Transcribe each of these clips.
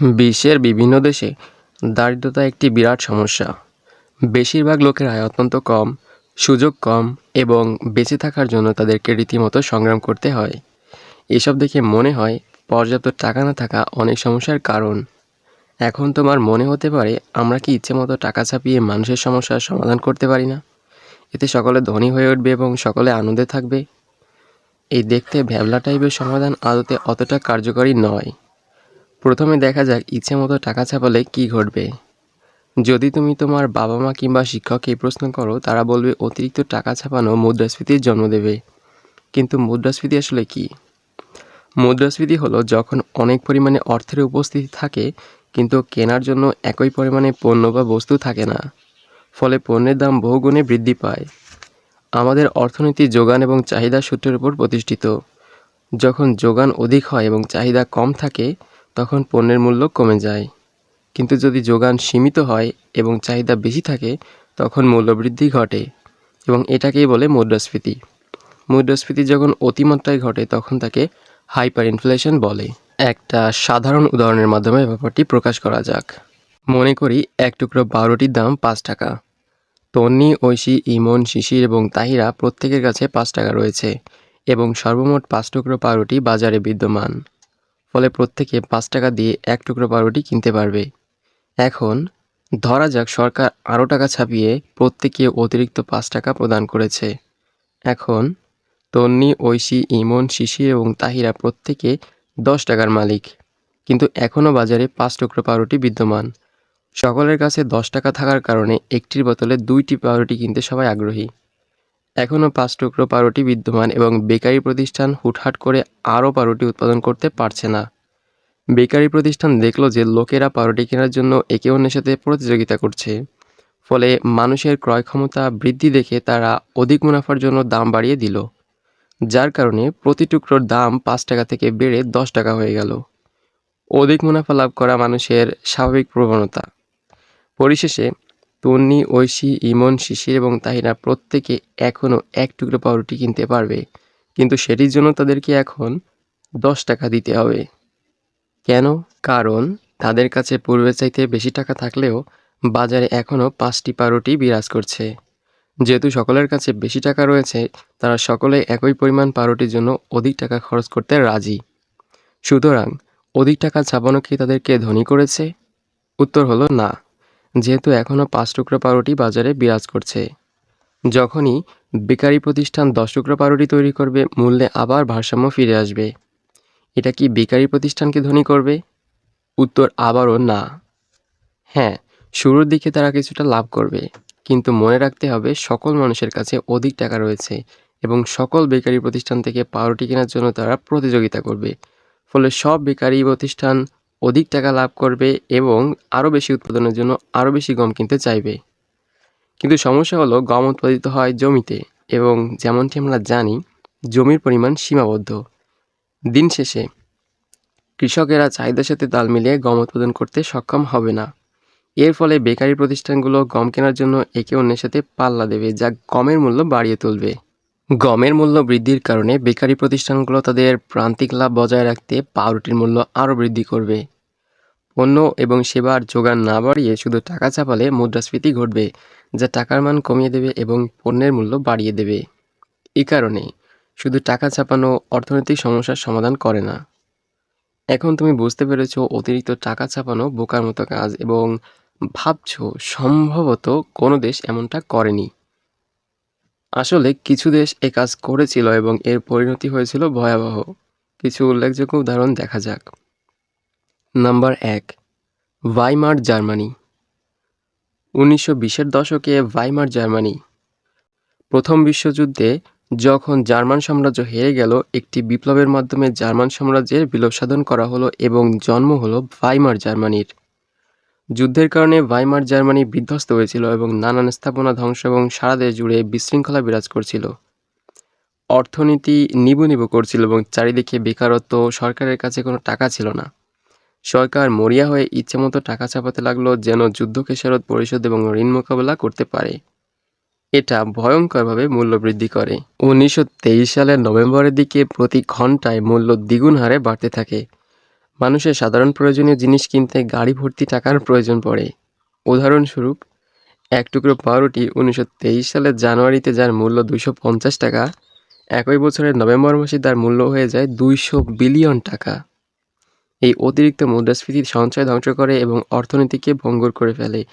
বিশ্বের বিভিন্ন দেশে দারিদ্রতা একটি বিরাট সমস্যা। বেশিরভাগ লোকের আয় অত্যন্ত কম, সুযোগ কম এবং বেঁচে থাকার জন্য তাদেরকে রীতিমতো সংগ্রাম করতে হয়। এসব দেখে মনে হয় পর্যাপ্ত টাকা না থাকা অনেক সমস্যার কারণ। এখন তোমার মনে হতে পারে আমরা কি ইচ্ছে মতো টাকা ছাপিয়ে মানুষের সমস্যার সমাধান করতে পারি না? এতে সকলে ধনী হয়ে উঠবে এবং সকলে আনন্দে থাকবে। এই দেখতে ভ্যাবলা টাইপের সমাধান আদতে অতটা কার্যকরী নয়। প্রথমে দেখা যাক ইচ্ছে মতো টাকা ছাপালে কি ঘটবে। যদি তুমি তোমার বাবা মা কিংবা শিক্ষককে প্রশ্ন করো, তারা বলবে অতিরিক্ত টাকা ছাপানো মুদ্রাস্ফীতির জন্ম দেবে। কিন্তু মুদ্রাস্ফীতি আসলে কি? মুদ্রাস্ফীতি হলো যখন অনেক পরিমাণে অর্থের উপস্থিতি থাকে, কিন্তু কেনার জন্য একই পরিমাণে পণ্য বা বস্তু থাকে না। ফলে পণ্যের দাম বহুগুণে বৃদ্ধি পায়। আমাদের অর্থনীতি যোগান এবং চাহিদা সূত্রের উপর প্রতিষ্ঠিত। যখন যোগান অধিক হয় এবং চাহিদা কম থাকে তখন পণ্যের মূল্য কমে যায়। কিন্তু যদি যোগান সীমিত হয় এবং চাহিদা বেশি থাকে, তখন মূল্যবৃদ্ধি ঘটে এবং এটাকেই বলে মুদ্রাস্ফীতি। মুদ্রাস্ফীতি যখন অতিমাত্রায় ঘটে, তখন তাকে হাইপার ইনফ্লেশন বলে। একটা সাধারণ উদাহরণের মাধ্যমে ব্যাপারটি প্রকাশ করা যাক। মনে করি এক টুকরো বারোটির দাম পাঁচ টাকা। তন্নি, ঐশী, ইমন, শিশির এবং তাহিরা প্রত্যেকের কাছে পাঁচ টাকা রয়েছে এবং সর্বমোট পাঁচ টুকরো পাউরুটি বাজারে বিদ্যমান। ফলে প্রত্যেকে পাঁচ টাকা দিয়ে এক টুকরো পাউরুটি কিনতে পারবে। এখন ধরা যাক সরকার আরও টাকা ছাপিয়ে প্রত্যেকে অতিরিক্ত পাঁচ টাকা প্রদান করেছে। এখন তন্নি, ঐশী, ইমন শিশি এবং তাহিরা প্রত্যেকে দশ টাকার মালিক। কিন্তু এখনও বাজারে পাঁচ টুকরো পাউরুটি বিদ্যমান। সকলের কাছে দশ টাকা থাকার কারণে একটির বোতলে দুইটি পাউরুটি কিনতে সবাই আগ্রহী। এখনও পাঁচ টুকরো পাউরুটি বিদ্যমান এবং বেকারি প্রতিষ্ঠান হুটহাট করে আরও পাউরুটি উৎপাদন করতে পারছে না। বেকারি প্রতিষ্ঠান দেখল যে লোকেরা পাউরুটি কেনার জন্য একে অন্যের সাথে প্রতিযোগিতা করছে। ফলে মানুষের ক্রয় ক্ষমতা বৃদ্ধি দেখে তারা অধিক মুনাফার জন্য দাম বাড়িয়ে দিল। যার কারণে প্রতি টুকরোর দাম পাঁচ টাকা থেকে বেড়ে দশ টাকা হয়ে গেল। অধিক মুনাফা লাভ করা মানুষের স্বাভাবিক প্রবণতা। পরিশেষে তন্নি, ঐশী, ইমন, শিশির এবং তাহিরা প্রত্যেকে এখনও এক টুকরো পাউরুটি কিনতে পারবে। কিন্তু সেটির জন্য তাদেরকে এখন দশ টাকা দিতে হবে। কেন? কারণ তাদের কাছে পূর্বের চাইতে বেশি টাকা থাকলেও বাজারে এখনও পাঁচটি পাউরুটি বিরাজ করছে। যেহেতু সকলের কাছে বেশি টাকা রয়েছে, তারা সকলে একই পরিমাণ পাউরুটির জন্য অধিক টাকা খরচ করতে রাজি। সুতরাং অধিক টাকা ছাপানো কি তাদেরকে ধনী করেছে? উত্তর হলো না। যেহেতু এখনও পাঁচ টুকরো পাউরুটি বাজারে বিরাজ করছে। যখনই বেকারি প্রতিষ্ঠান দশ টুকরো পাউরুটি তৈরি করবে, মূল্যে আবার ভারসাম্য ফিরে আসবে। এটা কি বেকারি প্রতিষ্ঠানকে ধনী করবে? উত্তর আবারও না। হ্যাঁ শুরুর দিকে তারা কিছুটা লাভ করবে, কিন্তু মনে রাখতে হবে সকল মানুষের কাছে অধিক টাকা রয়েছে এবং সকল বেকারি প্রতিষ্ঠান থেকে পাউরুটি কেনার জন্য তারা প্রতিযোগিতা করবে। ফলে সব বেকারি প্রতিষ্ঠান অধিক টাকা লাভ করবে এবং আরও বেশি উৎপাদনের জন্য আরও বেশি গম কিনতে চাইবে। কিন্তু সমস্যা হলো গম উৎপাদিত হয় জমিতে এবং যেমনটি আমরা জানি, জমির পরিমাণ সীমাবদ্ধ। দিন শেষে কৃষকেরা চাহিদার সাথে তাল মিলিয়ে গম উৎপাদন করতে সক্ষম হবে না। এর ফলে বেকারি প্রতিষ্ঠানগুলো গম কেনার জন্য একে অন্যের সাথে পাল্লা দেবে, যা গমের মূল্য বাড়িয়ে তুলবে। গমের মূল্য বৃদ্ধির কারণে বেকারি প্রতিষ্ঠানগুলো তাদের প্রান্তিক লাভ বজায় রাখতে পাউরুটির মূল্য আরও বৃদ্ধি করবে। পণ্য এবং সেবার যোগান না বাড়িয়ে শুধু টাকা চাপালে মুদ্রাস্ফীতি ঘটবে, যা টাকার মান কমিয়ে দেবে এবং পণ্যের মূল্য বাড়িয়ে দেবে। এ কারণে শুধু টাকা ছাপানো অর্থনৈতিক সমস্যার সমাধান করে না। এখন তুমি বুঝতে পেরেছ অতিরিক্ত টাকা ছাপানো বোকার মতো কাজ এবং ভাবছ সম্ভবত কোনো দেশ এমনটা করেনি। আসলে কিছু দেশ এ কাজ করেছিল এবং এর পরিণতি হয়েছিল ভয়াবহ। কিছু উল্লেখযোগ্য উদাহরণ দেখা যাক। নাম্বার এক, ভাইমার জার্মানি। উনিশশো বিশের দশকে ভাইমার জার্মানি। প্রথম বিশ্বযুদ্ধে যখন জার্মান সাম্রাজ্য হেরে গেল, একটি বিপ্লবের মাধ্যমে জার্মান সাম্রাজ্যের বিলোপ সাধন করা হলো এবং জন্ম হলো ভাইমার জার্মানির। যুদ্ধের কারণে ভাইমার জার্মানি বিধ্বস্ত হয়েছিল এবং নানান স্থাপনা ধ্বংস এবং সারা দেশ জুড়ে বিশৃঙ্খলা বিরাজ করছিল। অর্থনীতি নিবু নিবু করছিল এবং চারিদিকে বেকারত্ব, সরকারের কাছে কোনো টাকা ছিল না। সরকার মরিয়া হয়ে ইচ্ছেমতো টাকা চাপাতে লাগল যেন যুদ্ধ খেসারত পরিশোধ এবং ঋণ মোকাবেলা করতে পারে। এটা ভয়ঙ্করভাবে মূল্য বৃদ্ধি করে। উনিশশো তেইশ সালের নভেম্বরের দিকে প্রতি ঘন্টায় মূল্য দ্বিগুণ হারে বাড়তে থাকে। মানুষের সাধারণ প্রয়োজনীয় জিনিস কিনতে গাড়ি ভর্তি টাকার প্রয়োজন পড়ে। উদাহরণস্বরূপ, এক টুকরো পাউরুটি উনিশশো তেইশ সালের জানুয়ারিতে যার মূল্য পঞ্চাশ টাকা, একই বছরের নভেম্বর মাসে তার মূল্য হয়ে যায় দুইশো বিলিয়ন টাকা। এই অতিরিক্ত মুদ্রাস্ফীতির সঞ্চয় ধ্বংস করে এবং অর্থনীতিকে ভঙ্গুর করে ফেলে,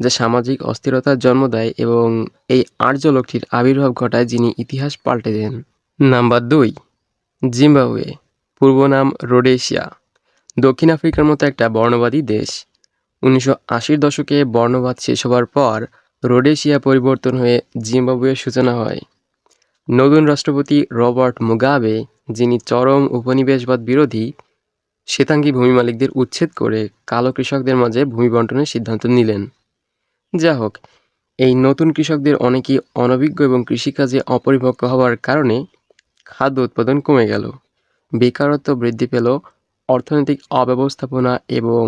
যা সামাজিক অস্থিরতার জন্ম দেয় এবং এই আর্য লোকটির আবির্ভাব ঘটায় যিনি ইতিহাস পাল্টে দেন। নাম্বার দুই, জিম্বাবুয়ে, পূর্ব নাম রোডেশিয়া। দক্ষিণ আফ্রিকার মতো একটা বর্ণবাদী দেশ। উনিশশো আশির দশকে বর্ণবাদ শেষ হওয়ার পর রোডেশিয়া পরিবর্তন হয়ে জিম্বাবুয়ের সূচনা হয়। নতুন রাষ্ট্রপতি রবার্ট মুগাবে, যিনি চরম উপনিবেশবাদ বিরোধী, শ্বেতাঙ্গী ভূমি মালিকদের উচ্ছেদ করে কালো কৃষকদের মাঝে ভূমি বন্টনের সিদ্ধান্ত নিলেন। যা হোক, এই নতুন কৃষকদের অনেকেই অনভিজ্ঞ এবং কৃষিকাজে অপরিপক্ক হওয়ার কারণে খাদ্য উৎপাদন কমে গেল। বেকারত্ব বৃদ্ধি পেল অর্থনৈতিক অব্যবস্থাপনা এবং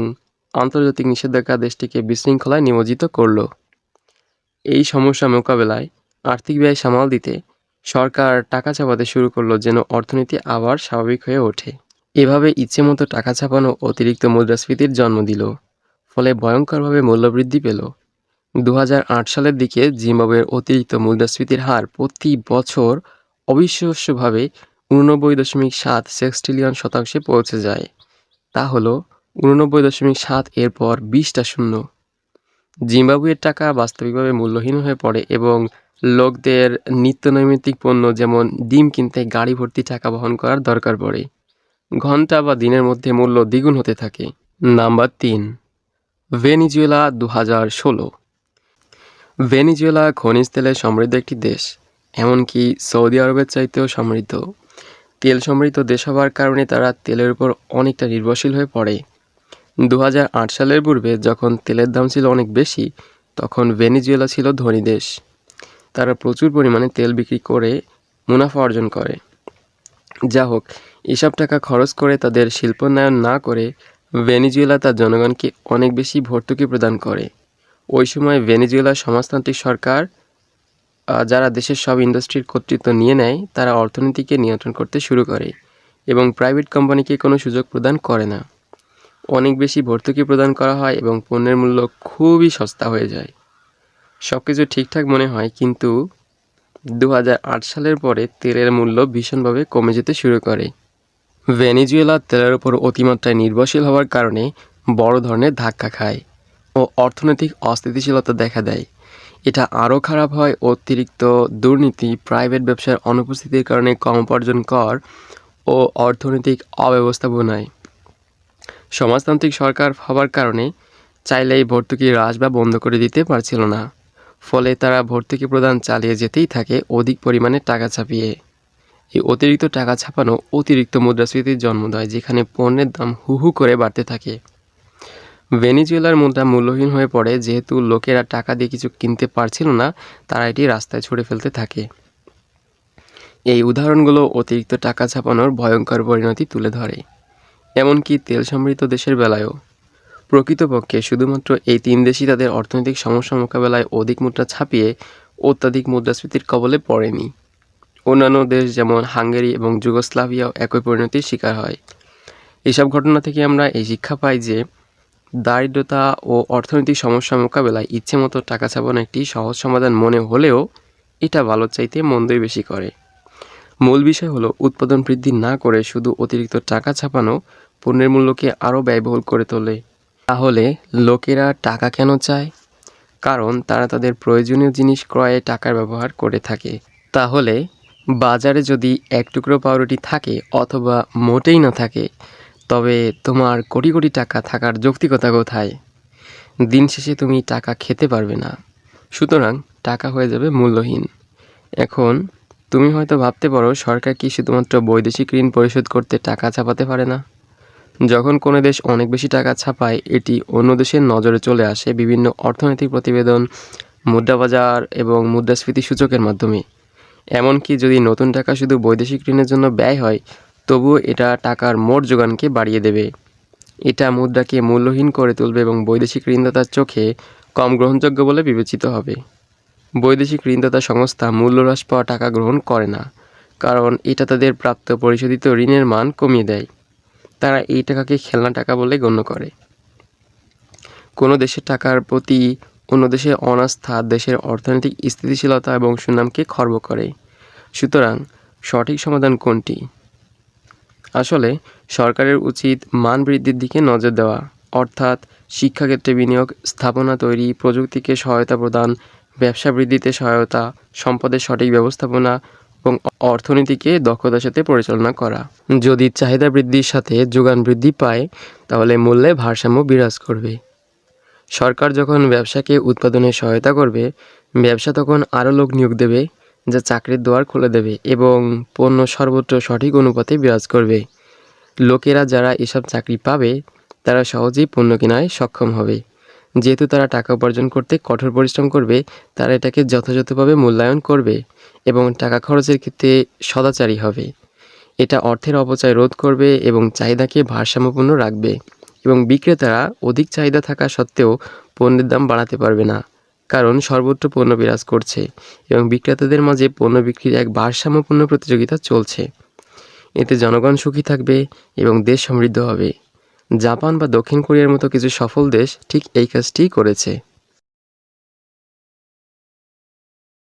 আন্তর্জাতিক নিষেধাজ্ঞা দেশটিকে বিশৃঙ্খলায় নিমজ্জিত করল। এই সমস্যা মোকাবেলায় আর্থিক ব্যয় সামাল দিতে সরকার টাকা চাপাতে শুরু করল যেন অর্থনীতি আবার স্বাভাবিক হয়ে ওঠে। এভাবে ইচ্ছেমতো টাকা ছাপানো অতিরিক্ত মুদ্রাস্ফীতির জন্ম দিল, ফলে ভয়ঙ্করভাবে মূল্যবৃদ্ধি পেল। দু হাজার আট সালের দিকে জিম্বাবুয়ের অতিরিক্ত মুদ্রাস্ফীতির হার প্রতি বছর অবিশ্বাস্যভাবে উননব্বই দশমিক সাত সেক্সটিলিয়ন শতাংশে পৌঁছে যায়। তা হলো উননব্বই দশমিক সাত এরপর বিশটা শূন্য। জিম্বাবুয়ের টাকা বাস্তবিকভাবে মূল্যহীন হয়ে পড়ে এবং লোকদের নিত্যনৈমিত্তিক পণ্য যেমন ডিম কিনতে গাড়ি ভর্তি টাকা বহন করার দরকার পড়ে। ঘণ্টা বা দিনের মধ্যে মূল্য দ্বিগুণ হতে থাকে। নাম্বার তিন, ভেনিজুয়েলা দু হাজার ষোলো। ভেনিজুয়েলা খনিজ তেলে সমৃদ্ধ একটি দেশ, এমনকি সৌদি আরবের চাইতেও সমৃদ্ধ। তেল সমৃদ্ধ দেশ হওয়ার কারণে তারা তেলের উপর অনেকটা নির্ভরশীল হয়ে পড়ে। দু হাজার আট সালের পূর্বে যখন তেলের দাম ছিল অনেক বেশি, তখন ভেনিজুয়েলা ছিল ধনী দেশ। তারা প্রচুর পরিমাণে তেল বিক্রি করে মুনাফা অর্জন করে। যা হোক, এসব টাকা খরচ করে তাদের শিল্পোন্নয়ন না করে ভেনিজুয়েলা তার জনগণকে অনেক বেশি ভর্তুকি প্রদান করে। ওই সময় ভেনিজুয়েলার সমাজতান্ত্রিক সরকার যারা দেশের সব ইন্ডাস্ট্রির কর্তৃত্ব নিয়ে নেয়, তারা অর্থনীতিকে নিয়ন্ত্রণ করতে শুরু করে এবং প্রাইভেট কোম্পানিকে কোনো সুযোগ প্রদান করে না। অনেক বেশি ভর্তুকি প্রদান করা হয় এবং পণ্যের মূল্য খুবই সস্তা হয়ে যায়। সব কিছু ঠিকঠাক মনে হয়, কিন্তু দু হাজার আট সালের পরে তেলের মূল্য ভীষণভাবে কমে যেতে শুরু করে। ভেনিজুয়েলা তেলের ওপর অতিমাত্রায় নির্ভরশীল হওয়ার কারণে বড় ধরনের ধাক্কা খায় ও অর্থনৈতিক অস্থিতিশীলতা দেখা দেয়। এটা আরও খারাপ হয় অতিরিক্ত দুর্নীতি প্রাইভেট ব্যবসার অনুপস্থিতির কারণে কম উপার্জন কর ও অর্থনৈতিক অব্যবস্থাপনায়। সমাজতান্ত্রিক সরকার হওয়ার কারণে চাইলেই ভর্তুকি হ্রাস বা বন্ধ করে দিতে পারছিল না। ফলে তারা ভর্তুকি প্রদান চালিয়ে যেতেই থাকে অধিক পরিমাণে টাকা ছাপিয়ে। এই অতিরিক্ত টাকা ছাপানো অতিরিক্ত মুদ্রাস্ফীতির জন্ম দেয়, যেখানে পণ্যের দাম হু হু করে বাড়তে থাকে। ভেনিজুয়েলার মুদ্রা মূল্যহীন হয়ে পড়ে, যেহেতু লোকেরা টাকা দিয়ে কিছু কিনতে পারছিল না, তারা এটি রাস্তায় ছুড়ে ফেলতে থাকে। এই উদাহরণগুলো অতিরিক্ত টাকা ছাপানোর ভয়ঙ্কর পরিণতি তুলে ধরে। এমনকি তেল সমৃদ্ধ দেশের বেলায়ও। প্রকৃতপক্ষে শুধুমাত্র এই তিন দেশই তাদের অর্থনৈতিক সমস্যা মোকাবেলায় অধিক মুদ্রা ছাপিয়ে অত্যাধিক মুদ্রাস্ফীতির কবলে পড়েনি। অন্যান্য দেশ যেমন হাঙ্গেরি এবং যুগোস্লাভিয়াও একই পরিণতির শিকার হয়। এসব ঘটনা থেকে আমরা এই শিক্ষা পাই যে দারিদ্রতা ও অর্থনৈতিক সমস্যা মোকাবেলায় ইচ্ছেমতো টাকা ছাপানো একটি সহজ সমাধান মনে হলেও এটা ভালো চাইতে মন্দই বেশি করে। মূল বিষয় হলো, উৎপাদন বৃদ্ধি না করে শুধু অতিরিক্ত টাকা ছাপানো পণ্যের মূল্যকে আরও ব্যয়বহুল করে তোলে। তাহলে লোকেরা টাকা কেন চায়? কারণ তারা তাদের প্রয়োজনীয় জিনিস ক্রয়ে টাকার ব্যবহার করে থাকে। তাহলে বাজারে যদি এক টুকরো পাউরুটি থাকে অথবা মোটেই না থাকে তবে তোমার কোটি কোটি টাকা থাকার যৌক্তিকতা কোথায়? দিন শেষে তুমি টাকা খেতে পারবে না। সুতরাং টাকা হয়ে যাবে মূল্যহীন। এখন তুমি হয়তো ভাবতে পারো, সরকার কি শুধুমাত্র বৈদেশিক ঋণ পরিশোধ করতে টাকা ছাপাতে পারে না? যখন কোনো দেশ অনেক বেশি টাকা ছাপায়, এটি অন্য দেশের নজরে চলে আসে বিভিন্ন অর্থনৈতিক প্রতিবেদন, মুদ্রাবাজার এবং মুদ্রাস্ফীতি সূচকের মাধ্যমে। এমনকি যদি নতুন টাকা শুধু বৈদেশিক ঋণের জন্য ব্যয় হয় তবুও এটা টাকার মোট যোগানকে বাড়িয়ে দেবে। এটা মুদ্রাকে মূল্যহীন করে তুলবে এবং বৈদেশিক ঋণদাতার চোখে কম গ্রহণযোগ্য বলে বিবেচিত হবে। বৈদেশিক ঋণদাতা সংস্থা মূল্য হ্রাস পাওয়া টাকা গ্রহণ করে না, কারণ এটা তাদের প্রাপ্ত পরিশোধিত ঋণের মান কমিয়ে দেয়। তারা এই টাকাকে খেলনা টাকা বলে গণ্য করে। কোনো দেশের টাকার প্রতি অন্য দেশের অনাস্থা দেশের অর্থনৈতিক স্থিতিশীলতা এবং সুনামকে খর্ব করে। সুতরাং সঠিক সমাধান কোনটি? আসলে সরকারের উচিত মান বৃদ্ধির দিকে নজর দেওয়া। অর্থাৎ শিক্ষাক্ষেত্রে বিনিয়োগ, স্থাপনা তৈরি, প্রযুক্তিকে সহায়তা প্রদান, ব্যবসা বৃদ্ধিতে সহায়তা, সম্পদের সঠিক ব্যবস্থাপনা এবং অর্থনীতিকে দক্ষতার সাথে পরিচালনা করা। যদি চাহিদা বৃদ্ধির সাথে যোগান বৃদ্ধি পায়, তাহলে মূল্যে ভারসাম্য বিরাজ করবে। সরকার যখন ব্যবসাকে উৎপাদনে সহায়তা করবে, ব্যবসা তখন আরও লোক নিয়োগ দেবে। যা চাকরির দোয়ার খুলে দেবে এবং পণ্য সর্বত্র সঠিক অনুপাতে বিরাজ করবে। লোকেরা যারা এসব চাকরি পাবে, তারা সহজেই পণ্য কেনায় সক্ষম হবে। যেহেতু তারা টাকা উপার্জন করতে কঠোর পরিশ্রম করবে, তারা এটাকে যথাযথভাবে মূল্যায়ন করবে এবং টাকা খরচের ক্ষেত্রে সদাচারী হবে। এটা অর্থের অপচয় রোধ করবে এবং চাহিদাকে ভারসাম্যপূর্ণ রাখবে এবং বিক্রেতারা অধিক চাহিদা থাকা সত্ত্বেও পণ্যের দাম বাড়াতে পারবে না। কারণ সর্বত্র পণ্য বিরাজ করছে এবং বিক্রেতাদের মাঝে পণ্য বিক্রির এক ভারসাম্যপূর্ণ প্রতিযোগিতা চলছে। এতে জনগণ সুখী থাকবে এবং দেশ সমৃদ্ধ হবে। জাপান বা দক্ষিণ কোরিয়ার মতো কিছু সফল দেশ ঠিক এই কাজটিই করেছে।